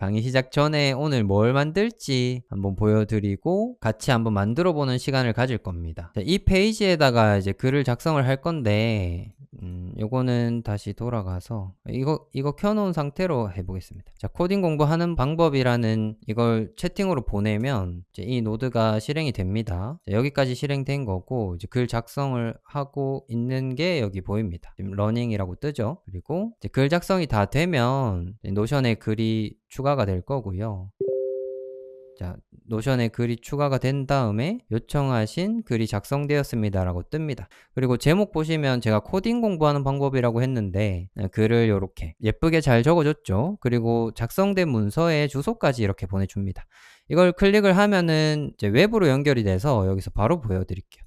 강의 시작 전에 오늘 뭘 만들지 한번 보여드리고 같이 한번 만들어 보는 시간을 가질 겁니다. 자, 이 페이지에다가 이제 글을 작성을 할 건데 음, 요거는 다시 돌아가서 이거 이거 켜놓은 상태로 해보겠습니다. 자, 코딩 공부하는 방법이라는 이걸 채팅으로 보내면 이제 이 노드가 실행이 됩니다. 자, 여기까지 실행된 거고 이제 글 작성을 하고 있는 게 여기 보입니다. 지금 러닝이라고 뜨죠. 그리고 글 작성이 다 되면 노션에 글이 추가가 될 거고요. 자, 노션에 글이 추가가 된 다음에 요청하신 글이 작성되었습니다 라고 뜹니다. 그리고 제목 보시면 제가 코딩 공부하는 방법이라고 했는데 네, 글을 이렇게 예쁘게 잘 적어줬죠. 그리고 작성된 문서에 주소까지 이렇게 보내줍니다. 이걸 클릭을 하면은 이제 웹으로 연결이 돼서 여기서 바로 보여드릴게요.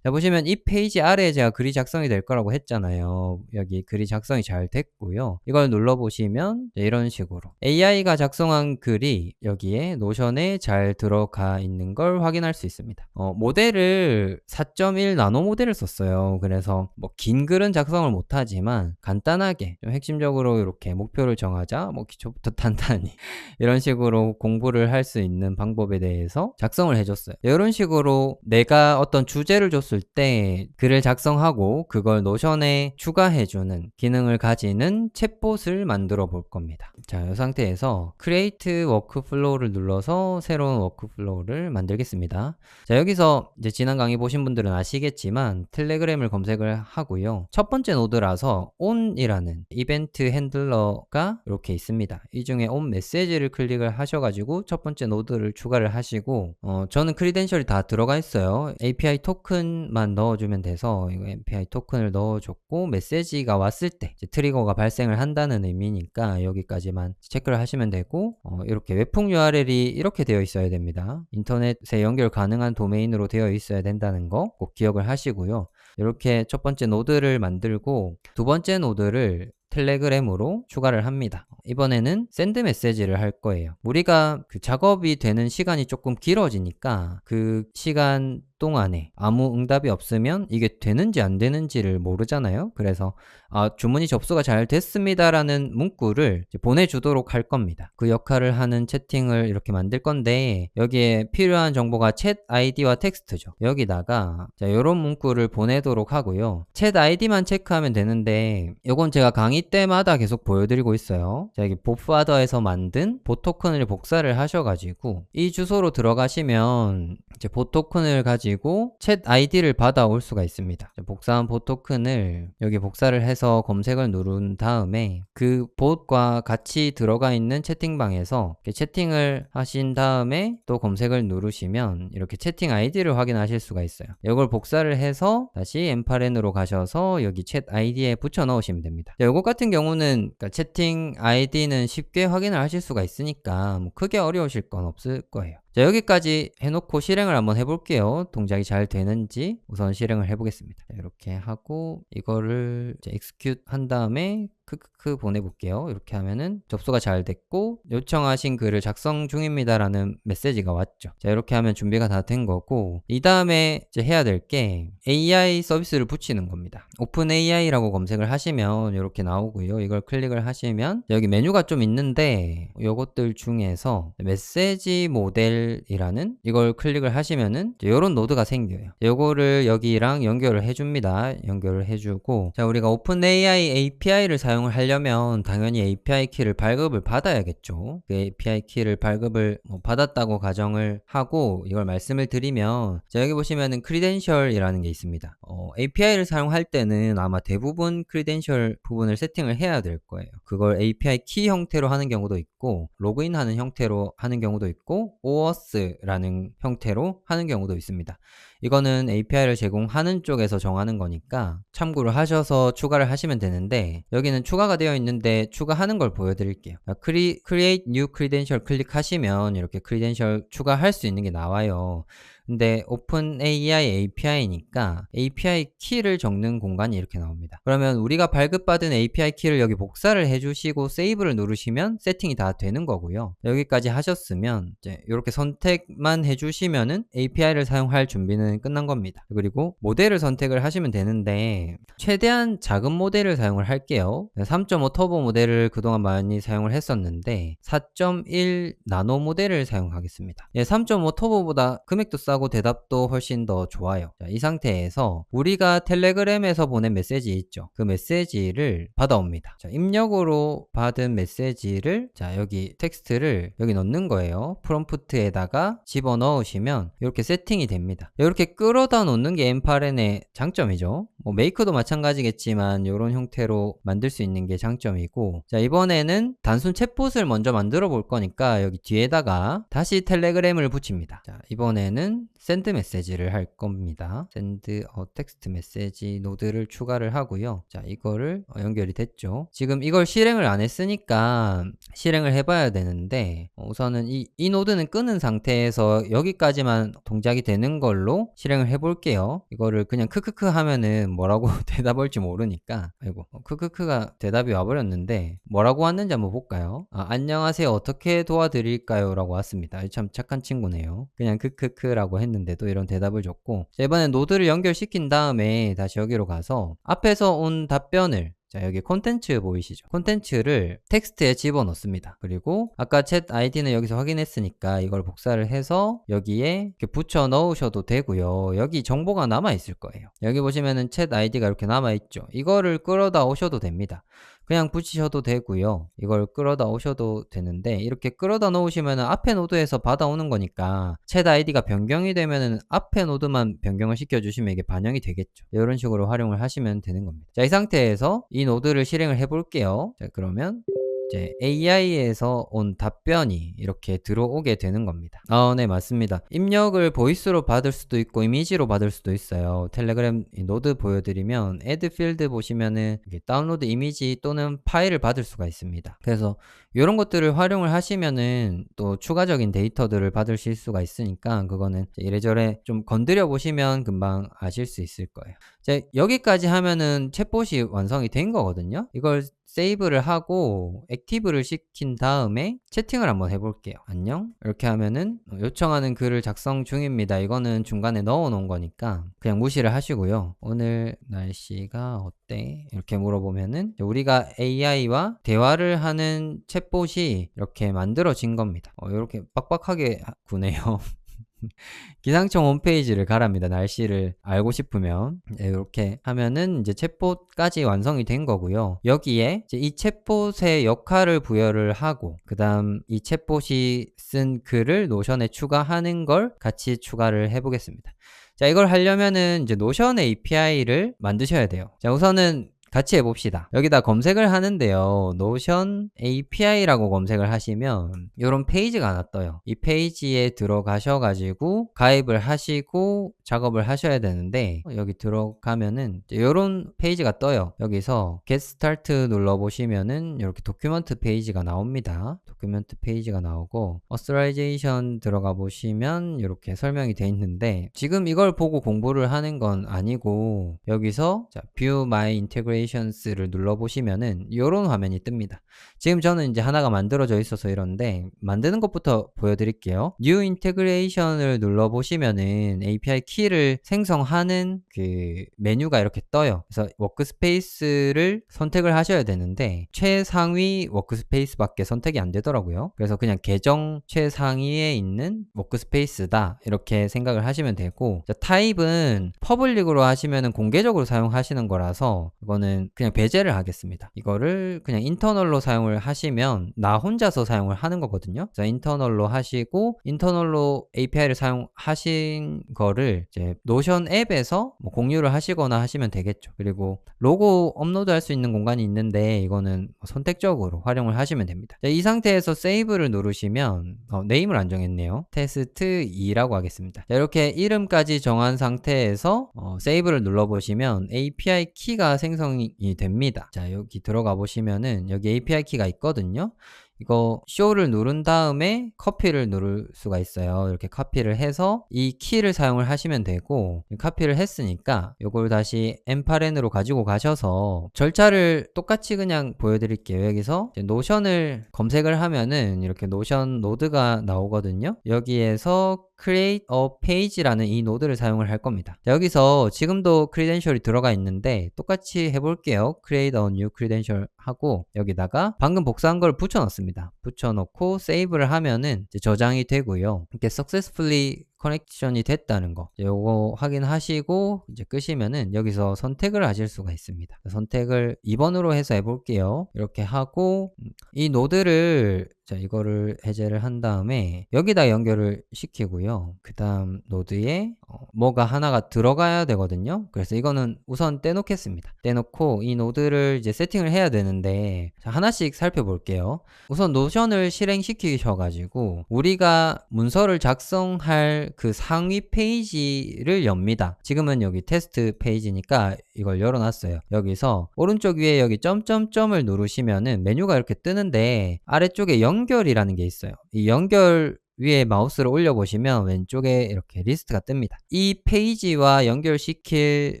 자, 보시면 이 페이지 아래에 제가 글이 작성이 될 거라고 했잖아요. 여기 글이 작성이 잘 됐고요. 이걸 눌러보시면 이런 식으로 AI가 작성한 글이 여기에 노션에 잘 들어가 있는 걸 확인할 수 있습니다. 어, 모델을 4.1 나노 모델을 썼어요. 그래서 뭐 긴 글은 작성을 못하지만 간단하게 좀 핵심적으로 이렇게 목표를 정하자 뭐 기초부터 단단히 이런 식으로 공부를 할 수 있는 방법에 대해서 작성을 해줬어요. 이런 식으로 내가 어떤 주제를 줬을 줬을 때 글을 작성하고 그걸 노션에 추가해주는 기능을 가지는 챗봇을 만들어 볼 겁니다. 자, 이 상태에서 Create Workflow를 눌러서 새로운 워크플로우를 만들겠습니다. 자, 여기서 이제 지난 강의 보신 분들은 아시겠지만 텔레그램을 검색을 하고요. 첫 번째 노드라서 on이라는 이벤트 핸들러가 이렇게 있습니다. 이 중에 on 메시지를 클릭을 하셔가지고 첫 번째 노드를 추가를 하시고 어, 저는 크리덴셜이 다 들어가 있어요. API 토큰 토큰만 넣어주면 돼서 이거 MPI 토큰을 넣어줬고 메시지가 왔을 때 트리거가 발생을 한다는 의미니까 여기까지만 체크를 하시면 되고 어, 이렇게 웹풍 URL이 이렇게 되어 있어야 됩니다. 인터넷에 연결 가능한 도메인으로 되어 있어야 된다는 거 꼭 기억을 하시고요. 이렇게 첫 번째 노드를 만들고 두 번째 노드를 텔레그램으로 추가를 합니다. 이번에는 샌드 메시지를 할 거예요. 우리가 그 작업이 되는 시간이 조금 길어지니까 그 시간 동안에 아무 응답이 없으면 이게 되는지 안 되는지를 모르잖아요. 그래서 아, 주문이 접수가 잘 됐습니다라는 문구를 보내주도록 할 겁니다. 그 역할을 하는 채팅을 이렇게 만들 건데 여기에 필요한 정보가 챗 아이디와 텍스트죠. 여기다가 자, 이런 문구를 보내도록 하고요. 챗 아이디만 체크하면 되는데 이건 제가 강의 때마다 계속 보여드리고 있어요. 자, 여기 보파더에서 만든 보토큰을 복사를 하셔가지고 이 주소로 들어가시면 이제 보토큰을 가지고 가지고 챗 아이디를 받아올 수가 있습니다. 복사한 보 토큰을 여기 복사를 해서 검색을 누른 다음에 그 봇과 같이 들어가 있는 채팅방에서 채팅을 하신 다음에 또 검색을 누르시면 이렇게 채팅 아이디를 확인하실 수가 있어요. 이걸 복사를 해서 다시 엠파렌으로 가셔서 여기 챗 아이디에 붙여 넣으시면 됩니다. 이것 같은 경우는 그러니까 채팅 아이디는 쉽게 확인을 하실 수가 있으니까 뭐 크게 어려우실 건 없을 거예요. 자, 여기까지 해놓고 실행을 한번 해볼게요. 동작이 잘 되는지 우선 실행을 해보겠습니다. 자, 이렇게 하고 이거를 이제 execute 한 다음에 크크크 보내볼게요. 이렇게 하면은 접수가 잘 됐고 요청하신 글을 작성 중입니다라는 메시지가 왔죠. 자 이렇게 하면 준비가 다 된 거고 이 다음에 이제 해야 될 게 AI 서비스를 붙이는 겁니다. 오픈 AI라고 검색을 하시면 이렇게 나오고요. 이걸 클릭을 하시면 여기 메뉴가 좀 있는데 이것들 중에서 메시지 모델이라는 이걸 클릭을 하시면은 이런 노드가 생겨요. 이거를 여기랑 연결을 해줍니다. 연결을 해주고 자 우리가 오픈 AI API를 사용 사용을 하려면 당연히 API 키를 발급을 받아야겠죠. 그 API 키를 발급을 뭐 받았다고 가정을 하고 이걸 말씀을 드리면 여기 보시면은 크리덴셜이라는 게 있습니다. 어, API를 사용할 때는 아마 대부분 크리덴셜 부분을 세팅을 해야 될 거예요. 그걸 API 키 형태로 하는 경우도 있고 로그인하는 형태로 하는 경우도 있고 OAuth라는 형태로 하는 경우도 있습니다. 이거는 API를 제공하는 쪽에서 정하는 거니까 참고를 하셔서 추가를 하시면 되는데 여기는 추가가 되어 있는데 추가하는 걸 보여드릴게요. Create New Credential 클릭하시면 이렇게 크리덴셜 추가할 수 있는 게 나와요. 근데 OpenAI API니까 API 키를 적는 공간이 이렇게 나옵니다. 그러면 우리가 발급받은 API 키를 여기 복사를 해주시고 세이브를 누르시면 세팅이 다 되는 거고요. 여기까지 하셨으면 이제 이렇게 선택만 해주시면은 API를 사용할 준비는 끝난 겁니다. 그리고 모델을 선택을 하시면 되는데 최대한 작은 모델을 사용을 할게요. 3.5 터보 모델을 그동안 많이 사용을 했었는데 4.1 나노 모델을 사용하겠습니다. 예, 3.5 터보보다 금액도 싸고 대답도 훨씬 더 좋아요. 자, 이 상태에서 우리가 텔레그램에서 보낸 메시지 있죠. 그 메시지를 받아옵니다. 자, 입력으로 받은 메시지를 자, 여기 텍스트를 여기 넣는 거예요. 프롬프트에다가 집어 넣으시면 이렇게 세팅이 됩니다. 이렇게 끌어다 놓는 게 M8N의 장점이죠. 뭐 메이크도 마찬가지겠지만 이런 형태로 만들 수 있는 게 장점이고 자 이번에는 단순 챗봇을 먼저 만들어 볼 거니까 여기 뒤에다가 다시 텔레그램을 붙입니다 자 이번에는 샌드 메시지를 할 겁니다. 샌드 어 텍스트 메시지 노드를 추가를 하고요. 자 이거를 어, 연결이 됐죠. 지금 이걸 실행을 안 했으니까 실행을 해봐야 되는데 어, 우선은 이, 이 노드는 끄는 상태에서 여기까지만 동작이 되는 걸로 실행을 해볼게요. 이거를 그냥 크크크 하면은 뭐라고 대답할지 모르니까. 아이고 어, 크크크가 대답이 와버렸는데 뭐라고 왔는지 한번 볼까요? 아, 안녕하세요. 어떻게 도와드릴까요? 라고 왔습니다. 참 착한 친구네요. 그냥 크크크라고 했는데도 이런 대답을 줬고 자, 이번에 노드를 연결시킨 다음에 다시 여기로 가서 앞에서 온 답변을 자 여기 콘텐츠 보이시죠? 콘텐츠를 텍스트에 집어넣습니다. 그리고 아까 챗 아이디는 여기서 확인했으니까 이걸 복사를 해서 여기에 이렇게 붙여 넣으셔도 되고요. 여기 정보가 남아 있을 거예요. 여기 보시면은 챗 아이디가 이렇게 남아 있죠? 이거를 끌어다 오셔도 됩니다 그냥 붙이셔도 되고요. 이걸 끌어다 오셔도 되는데 이렇게 끌어다 놓으시면 앞에 노드에서 받아오는 거니까 챗 아이디가 변경이 되면 앞에 노드만 변경을 시켜주시면 이게 반영이 되겠죠. 이런 식으로 활용을 하시면 되는 겁니다. 자 이 상태에서 이 노드를 실행을 해 볼게요. 자 그러면 이제 AI에서 온 답변이 이렇게 들어오게 되는 겁니다. 아, 네, 맞습니다. 입력을 보이스로 받을 수도 있고 이미지로 받을 수도 있어요. 텔레그램 노드 보여드리면 애드 필드 보시면은 다운로드 이미지 또는 파일을 받을 수가 있습니다. 그래서 이런 것들을 활용을 하시면은 또 추가적인 데이터들을 받으실 수가 있으니까 그거는 이래저래 좀 건드려 보시면 금방 아실 수 있을 거예요. 자, 여기까지 하면은 챗봇이 완성이 된 거거든요. 이걸 세이브를 하고 액티브를 시킨 다음에 채팅을 한번 해볼게요. 안녕? 이렇게 하면은 요청하는 글을 작성 중입니다. 이거는 중간에 넣어 놓은 거니까 그냥 무시를 하시고요. 오늘 날씨가 어때? 이렇게 물어보면은 우리가 AI와 대화를 하는 챗봇이 이렇게 만들어진 겁니다. 어, 이렇게 빡빡하게 구네요. 기상청 홈페이지를 가랍니다. 날씨를 알고 싶으면 네, 이렇게 하면은 이제 챗봇까지 완성이 된 거고요. 여기에 이 챗봇의 역할을 부여를 하고 그 다음 이 챗봇이 쓴 글을 노션에 추가하는 걸 같이 추가를 해보겠습니다. 자 이걸 하려면은 이제 노션 API를 만드셔야 돼요. 자 우선은 같이 해봅시다. 여기다 검색을 하는데요. 노션 API라고 검색을 하시면 이런 페이지가 하나 떠요. 이 페이지에 들어가셔가지고 가입을 하시고 작업을 하셔야 되는데 여기 들어가면은 이런 페이지가 떠요. 여기서 Get Start 눌러보시면은 이렇게 도큐먼트 페이지가 나옵니다. 도큐멘트 페이지가 나오고 어스라이제이션 들어가 보시면 이렇게 설명이 돼 있는데 지금 이걸 보고 공부를 하는 건 아니고 여기서 자, View My Integrations를 눌러 보시면은 이런 화면이 뜹니다. 지금 저는 이제 하나가 만들어져 있어서 이런데 만드는 것부터 보여드릴게요. New Integration을 눌러 보시면은 API 키를 생성하는 그 메뉴가 이렇게 떠요. 그래서 워크스페이스를 선택을 하셔야 되는데 최상위 워크스페이스밖에 선택이 안 되더라고요. 그래서 그냥 계정 최상위에 있는 워크스페이스다 이렇게 생각을 하시면 되고 자, 타입은 퍼블릭으로 하시면 공개적으로 사용하시는 거라서 이거는 그냥 배제를 하겠습니다. 이거를 그냥 인터널로 사용을 하시면 나 혼자서 사용을 하는 거거든요. 그래서 인터널로 하시고 인터널로 API를 사용하신 거를 이제 노션 앱에서 뭐 공유를 하시거나 하시면 되겠죠. 그리고 로고 업로드 할 수 있는 공간이 있는데 이거는 선택적으로 활용을 하시면 됩니다. 자, 이 상태에서 세이브를 누르시면 어, 네임을 안 정했네요. 테스트 2라고 하겠습니다. 자, 이렇게 이름까지 정한 상태에서 어, 세이브를 눌러보시면 API 키가 생성이 됩니다. 자, 여기 들어가 보시면은 여기 API 키가 있거든요. 이거 쇼를 누른 다음에 커피를 누를 수가 있어요. 이렇게 카피를 해서 이 키를 사용을 하시면 되고 카피를 했으니까 이걸 다시 M8N으로 가지고 가셔서 절차를 똑같이 그냥 보여드릴게요. 여기서 노션을 검색을 하면은 이렇게 노션 노드가 나오거든요. 여기에서 create a page라는 이 노드를 사용을 할 겁니다. 자, 여기서 지금도 크리덴셜이 들어가 있는데 똑같이 해볼게요. create a new credential 하고 여기다가 방금 복사한 걸 붙여넣습니다. 붙여넣고 세이브를 하면은 저장이 되고요. 이렇게 successfully 커넥션이 됐다는 거. 요거 확인하시고 이제 끄시면은 여기서 선택을 하실 수가 있습니다. 선택을 2번으로 해서 해볼게요. 이렇게 하고 이 노드를 자 이거를 해제를 한 다음에 여기다 연결을 시키고요. 그 다음 노드에 어, 뭐가 하나가 들어가야 되거든요. 그래서 이거는 우선 떼놓겠습니다. 떼놓고 이 노드를 이제 세팅을 해야 되는데 자, 하나씩 살펴볼게요. 우선 노션을 실행시키셔 가지고 우리가 문서를 작성할 그 상위 페이지를 엽니다. 지금은 여기 테스트 페이지니까 이걸 열어놨어요. 여기서 오른쪽 위에 여기 점점점을 누르시면은 메뉴가 이렇게 뜨는데 아래쪽에 영 연결이라는 게 있어요. 이 연결 위에 마우스를 올려보시면 왼쪽에 이렇게 리스트가 뜹니다. 이 페이지와 연결시킬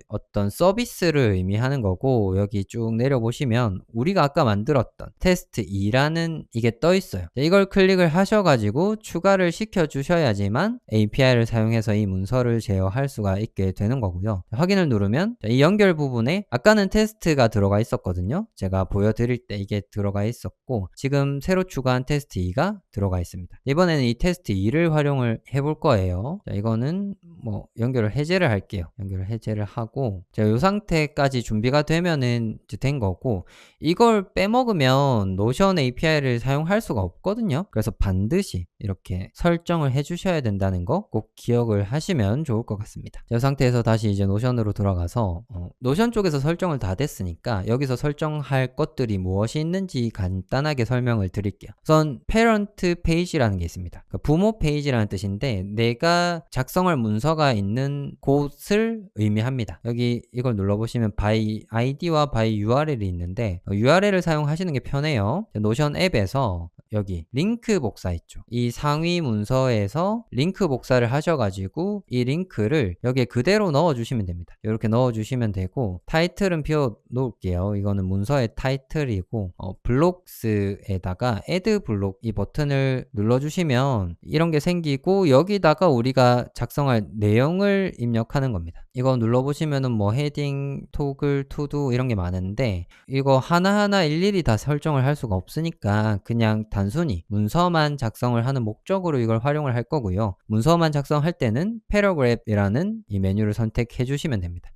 어떤 서비스를 의미하는 거고 여기 쭉 내려보시면 우리가 아까 만들었던 테스트 2라는 이게 떠 있어요. 이걸 클릭을 하셔가지고 추가를 시켜 주셔야지만 API를 사용해서 이 문서를 제어할 수가 있게 되는 거고요. 확인을 누르면 이 연결 부분에 아까는 테스트가 들어가 있었거든요. 제가 보여드릴 때 이게 들어가 있었고 지금 새로 추가한 테스트 2가 들어가 있습니다. 이번에는 이 테스트 테스트 2를 활용을 해볼 거예요. 자, 이거는 뭐 연결을 해제를 할게요. 연결을 해제를 하고 제가 이 상태까지 준비가 되면은 이제 된 거고 이걸 빼먹으면 노션 API를 사용할 수가 없거든요. 그래서 반드시 이렇게 설정을 해주셔야 된다는 거 꼭 기억을 하시면 좋을 것 같습니다. 이 상태에서 다시 이제 노션으로 들어가서 어, 노션 쪽에서 설정을 다 됐으니까 여기서 설정할 것들이 무엇이 있는지 간단하게 설명을 드릴게요. 우선 parent page라는 게 있습니다. 그러니까 부모 페이지라는 뜻인데 내가 작성할 문서가 있는 곳을 의미합니다. 여기 이걸 눌러보시면 by id와 by url이 있는데 URL을 사용하시는 게 편해요. 노션 앱에서 여기 링크 복사 있죠. 이 상위 문서에서 링크 복사를 하셔가지고 이 링크를 여기에 그대로 넣어주시면 됩니다. 이렇게 넣어주시면 되고 타이틀은 비워 놓을게요. 이거는 문서의 타이틀이고 어, 블록스에다가 add 블록 이 버튼을 눌러주시면 이런 게 생기고 여기다가 우리가 작성할 내용을 입력하는 겁니다. 이거 눌러보시면은 뭐 헤딩, 토글, 투두 이런 게 많은데 이거 하나하나 일일이 다 설정을 할 수가 없으니까 그냥 단순히 문서만 작성을 하는 목적으로 이걸 활용을 할 거고요. 문서만 작성할 때는 패러그래프이라는 이 메뉴를 선택해 주시면 됩니다.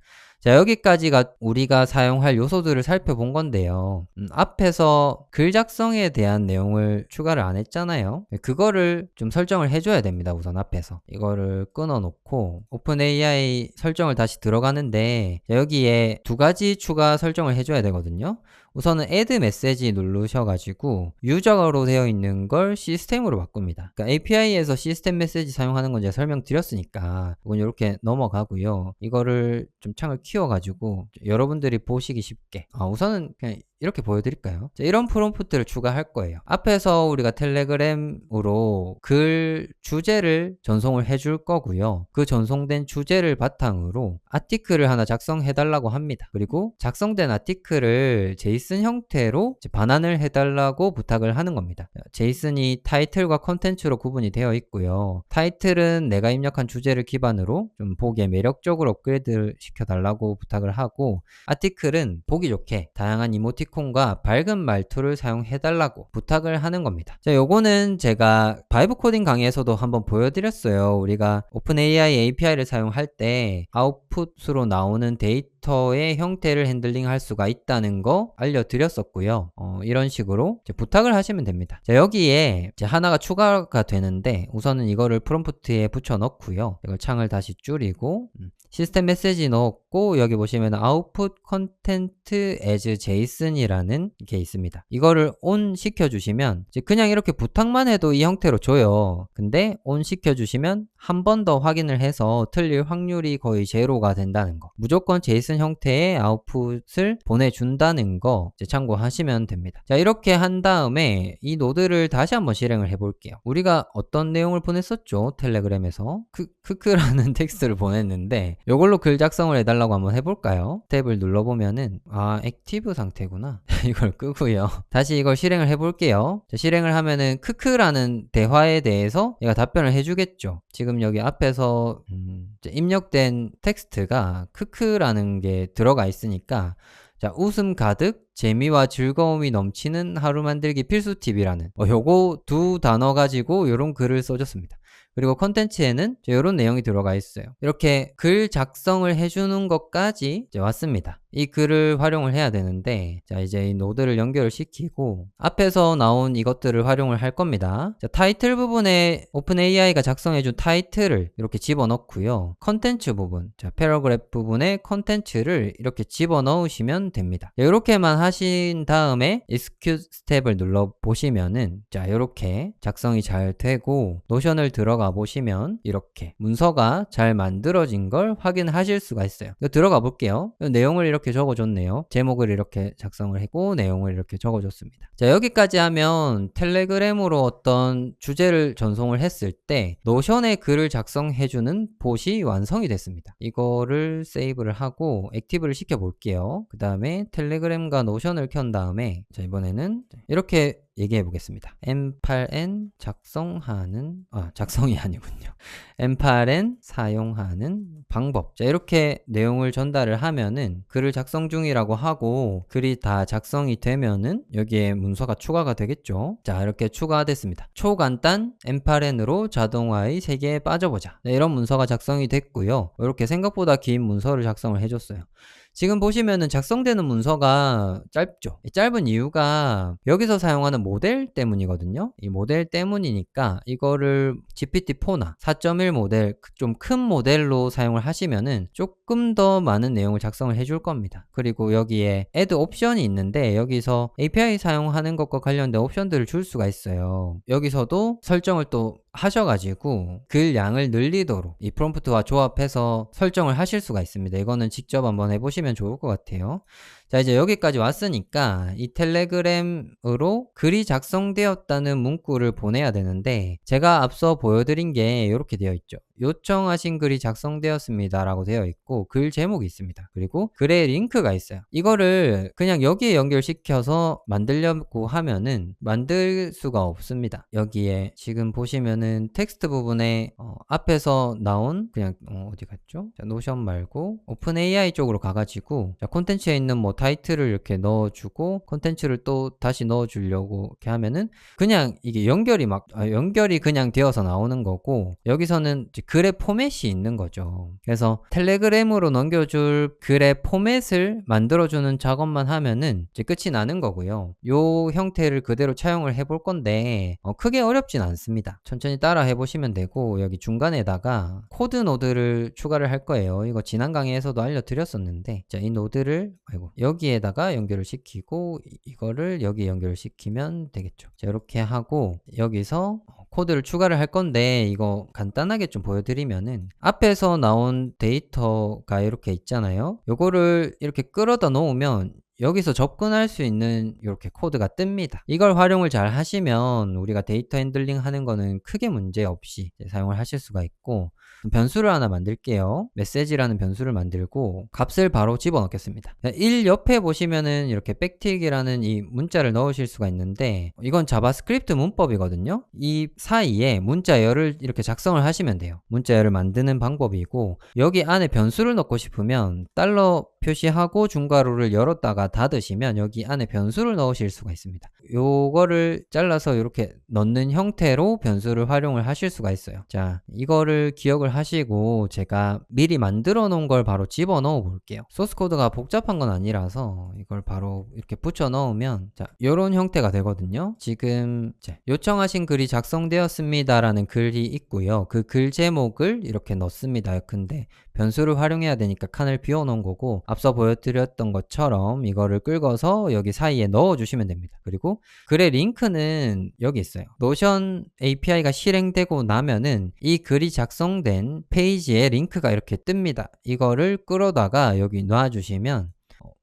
자, 여기까지가 우리가 사용할 요소들을 살펴본 건데요. 음, 앞에서 글 작성에 대한 내용을 추가를 안 했잖아요. 그거를 좀 설정을 해줘야 됩니다. 우선 앞에서. 이거를 끊어 놓고 오픈AI 설정을 다시 들어가는데 여기에 두 가지 추가 설정을 해줘야 되거든요. 우선은 add 메시지 누르셔가지고 유저로 되어 있는 걸 시스템으로 바꿉니다. 그러니까 API에서 시스템 메시지 사용하는 건 제가 설명드렸으니까 이건 이렇게 넘어가고요. 이거를 좀 창을 키워가지고 여러분들이 보시기 쉽게 아, 우선은 그냥 이렇게 보여드릴까요? 자, 이런 프롬프트를 추가할 거예요. 앞에서 우리가 텔레그램으로 글 주제를 전송을 해줄 거고요. 그 전송된 주제를 바탕으로 아티클을 하나 작성해달라고 합니다. 그리고 작성된 아티클을 제이슨 형태로 반환을 해달라고 부탁을 하는 겁니다. 제이슨이 타이틀과 컨텐츠로 구분이 되어 있고요. 타이틀은 내가 입력한 주제를 기반으로 좀 보기에 매력적으로 업그레이드 시켜달라고 부탁을 하고 아티클은 보기 좋게 다양한 이모티 이모티콘과 밝은 말투를 사용해달라고 부탁을 하는 겁니다. 자, 요거는 제가 바이브 코딩 강의에서도 한번 보여드렸어요. 우리가 오픈AI API를 사용할 때 아웃풋으로 나오는 데이터 의 형태를 핸들링 할 수가 있다는 거 알려드렸었고요. 어, 이런 식으로 부탁을 하시면 됩니다. 자, 여기에 하나가 추가가 되는데 우선은 이거를 프롬프트에 붙여 넣고요. 이걸 창을 다시 줄이고 음, 시스템 메시지 넣었고 있고 여기 보시면 output content as JSON이라는 게 있습니다. 이거를 on 시켜주시면 그냥 이렇게 부탁만 해도 이 형태로 줘요. 근데 on 시켜주시면 한 번 더 확인을 해서 틀릴 확률이 거의 제로가 된다는 거. 무조건 JSON 형태의 아웃풋을 보내준다는 거 참고하시면 됩니다. 자 이렇게 한 다음에 이 노드를 다시 한번 실행을 해볼게요. 우리가 어떤 내용을 보냈었죠? 텔레그램에서 크, 크크라는 텍스트를 보냈는데 이걸로 글 작성을 해달라고 한번 해볼까요? 탭을 눌러보면은 아 액티브 상태구나. 이걸 끄고요. 다시 이걸 실행을 해볼게요. 자, 실행을 하면은 크크라는 대화에 대해서 얘가 답변을 해주겠죠. 지금 여기 앞에서 음, 입력된 텍스트가 크크라는 게 들어가 있으니까 자, 웃음 가득, 재미와 즐거움이 넘치는 하루 만들기 필수 팁이라는 뭐 요거 두 단어 가지고 요런 글을 써줬습니다. 그리고 컨텐츠에는 이런 내용이 들어가 있어요. 이렇게 글 작성을 해주는 것까지 왔습니다. 이 글을 활용을 해야 되는데 자 이제 이 노드를 연결을 시키고 앞에서 나온 이것들을 활용을 할 겁니다. 자, 타이틀 부분에 오픈AI가 작성해준 타이틀을 이렇게 집어넣고요. 컨텐츠 부분, 자 패러그래프 부분에 컨텐츠를 이렇게 집어넣으시면 됩니다. 이렇게만 하신 다음에 execute 스텝을 눌러 보시면은 자 이렇게 작성이 잘 되고 노션을 들어가 보시면 이렇게 문서가 잘 만들어진 걸 확인하실 수가 있어요. 들어가 볼게요. 내용을 이렇게 이렇게 적어줬네요. 제목을 이렇게 작성을 했고 내용을 이렇게 적어줬습니다. 자 여기까지 하면 텔레그램으로 어떤 주제를 전송을 했을 때 노션에 글을 작성해주는 봇이 완성이 됐습니다. 이거를 세이브를 하고 액티브를 시켜 볼게요. 그 다음에 텔레그램과 노션을 켠 다음에 자 이번에는 이렇게 얘기해 보겠습니다. M8N 작성하는 아 작성이 아니군요. M8N 사용하는 방법. 자 이렇게 내용을 전달을 하면은 글을 작성 중이라고 하고 글이 다 작성이 되면은 여기에 문서가 추가가 되겠죠. 자 이렇게 추가됐습니다. 초간단 M8N으로 자동화의 세계에 빠져보자. 네, 이런 문서가 작성이 됐고요. 이렇게 생각보다 긴 문서를 작성을 해줬어요. 지금 보시면은 작성되는 문서가 짧죠. 짧은 이유가 여기서 사용하는 모델 때문이거든요. 이 모델 때문이니까 이거를 GPT-4나 4.1 모델 좀 큰 모델로 사용을 하시면은 조금 더 많은 내용을 작성을 해줄 겁니다. 그리고 여기에 add 옵션이 있는데 여기서 API 사용하는 것과 관련된 옵션들을 줄 수가 있어요. 여기서도 설정을 또 하셔가지고 글 양을 늘리도록 이 프롬프트와 조합해서 설정을 하실 수가 있습니다. 이거는 직접 한번 해보시면 좋을 것 같아요. 자 이제 여기까지 왔으니까 이 텔레그램으로 글이 작성되었다는 문구를 보내야 되는데 제가 앞서 보여드린 게 이렇게 되어 있죠 요청하신 글이 작성되었습니다 라고 되어 있고 글 제목이 있습니다. 그리고 글에 링크가 있어요. 이거를 그냥 여기에 연결시켜서 만들려고 하면은 만들 수가 없습니다. 여기에 지금 보시면은 텍스트 부분에 어, 앞에서 나온 그냥 어, 디 갔죠? 자, 노션 말고 오픈 AI 쪽으로 가가지고 자, 콘텐츠에 있는 뭐 타이틀을 이렇게 넣어주고 컨텐츠를 또 다시 넣어주려고 이렇게 하면은 그냥 이게 연결이 막 아, 연결이 그냥 되어서 나오는 거고 여기서는 글의 포맷이 있는 거죠. 그래서 텔레그램으로 넘겨줄 글의 포맷을 만들어주는 작업만 하면은 이제 끝이 나는 거고요. 요 형태를 그대로 차용을 해볼 건데 어, 크게 어렵진 않습니다. 천천히 따라 해보시면 되고 여기 중간에다가 코드 노드를 추가를 할 거예요. 이거 지난 강의에서도 알려드렸었는데 자 이 노드를 아이고 여기에다가 연결을 시키고 이거를 여기에 연결을 시키면 되겠죠. 자, 이렇게 하고 여기서 코드를 추가를 할 건데 이거 간단하게 좀 보여드리면은 앞에서 나온 데이터가 이렇게 있잖아요. 요거를 이렇게 끌어다 놓으면 여기서 접근할 수 있는 이렇게 코드가 뜹니다. 이걸 활용을 잘 하시면 우리가 데이터 핸들링 하는 거는 크게 문제 없이 사용을 하실 수가 있고 변수를 하나 만들게요. 메시지라는 변수를 만들고 값을 바로 집어넣겠습니다. 1 옆에 보시면은 이렇게 백틱이라는 이 문자를 넣으실 수가 있는데 이건 자바스크립트 문법이거든요. 이 사이에 문자열을 이렇게 작성을 하시면 돼요. 문자열을 만드는 방법이고 여기 안에 변수를 넣고 싶으면 달러 표시하고 중괄호를 열었다가 닫으시면 여기 안에 변수를 넣으실 수가 있습니다. 요거를 잘라서 이렇게 넣는 형태로 변수를 활용을 하실 수가 있어요. 자, 이거를 기억을 하시고 제가 미리 만들어 놓은 걸 바로 집어 넣어 볼게요. 소스 코드가 복잡한 건 아니라서 이걸 바로 이렇게 붙여 넣으면 자, 요런 형태가 되거든요. 지금 이제 요청하신 글이 작성되었습니다 라는 글이 있고요. 그 글 제목을 이렇게 넣습니다. 근데 변수를 활용해야 되니까 칸을 비워 놓은 거고 앞서 보여드렸던 것처럼 이거를 끌어서 여기 사이에 넣어 주시면 됩니다. 그리고 글의 링크는 여기 있어요. 노션 API가 실행되고 나면은 이 글이 작성된 페이지에 링크가 이렇게 뜹니다. 이거를 끌어다가 여기 놔주시면 어,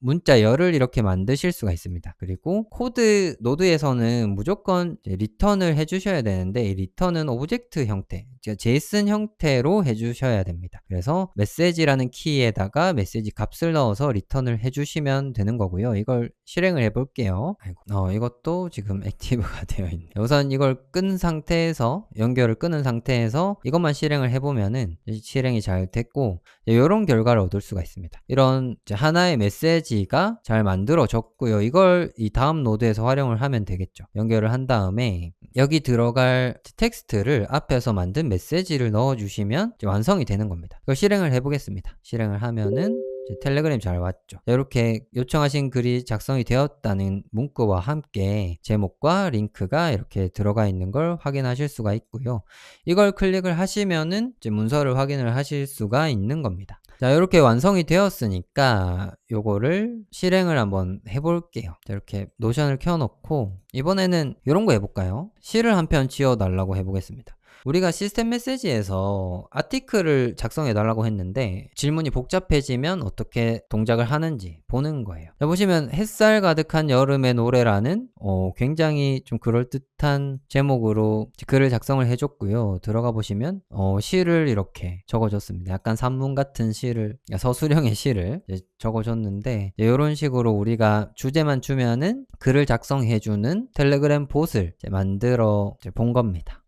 문자 열을 이렇게 만드실 수가 있습니다. 그리고 코드 노드에서는 무조건 리턴을 해주셔야 되는데 이 리턴은 오브젝트 형태, 즉 제이슨 형태로 해주셔야 됩니다. 그래서 메시지라는 키에다가 메시지 값을 넣어서 리턴을 해주시면 되는 거고요. 이걸 실행을 해볼게요. 아이고, 어, 이것도 지금 액티브가 되어 있네. 우선 이걸 끈 상태에서 연결을 끄는 상태에서 이것만 실행을 해보면은 실행이 잘 됐고 이런 결과를 얻을 수가 있습니다. 이런 하나의 메시지가 잘 만들어졌고요. 이걸 이 다음 노드에서 활용을 하면 되겠죠. 연결을 한 다음에 여기 들어갈 텍스트를 앞에서 만든 메시지를 넣어주시면 완성이 되는 겁니다. 이걸 실행을 해보겠습니다. 실행을 하면은 텔레그램 잘 왔죠. 이렇게 요청하신 글이 작성이 되었다는 문구와 함께 제목과 링크가 이렇게 들어가 있는 걸 확인하실 수가 있고요. 이걸 클릭을 하시면은 이제 문서를 확인을 하실 수가 있는 겁니다. 자, 이렇게 완성이 되었으니까 요거를 실행을 한번 해볼게요. 자, 이렇게 노션을 켜놓고 이번에는 이런 거 해볼까요? 시를 한 편 지어달라고 해보겠습니다. 우리가 시스템 메시지에서 아티클을 작성해 달라고 했는데 질문이 복잡해지면 어떻게 동작을 하는지 보는 거예요. 자, 보시면 햇살 가득한 여름의 노래라는 어, 굉장히 좀 그럴듯한 제목으로 글을 작성을 해줬고요. 들어가 보시면 어, 시를 이렇게 적어줬습니다. 약간 산문 같은 시를 서술형의 시를 적어줬는데 이런 식으로 우리가 주제만 주면은 글을 작성해주는 텔레그램 봇을 만들어 본 겁니다.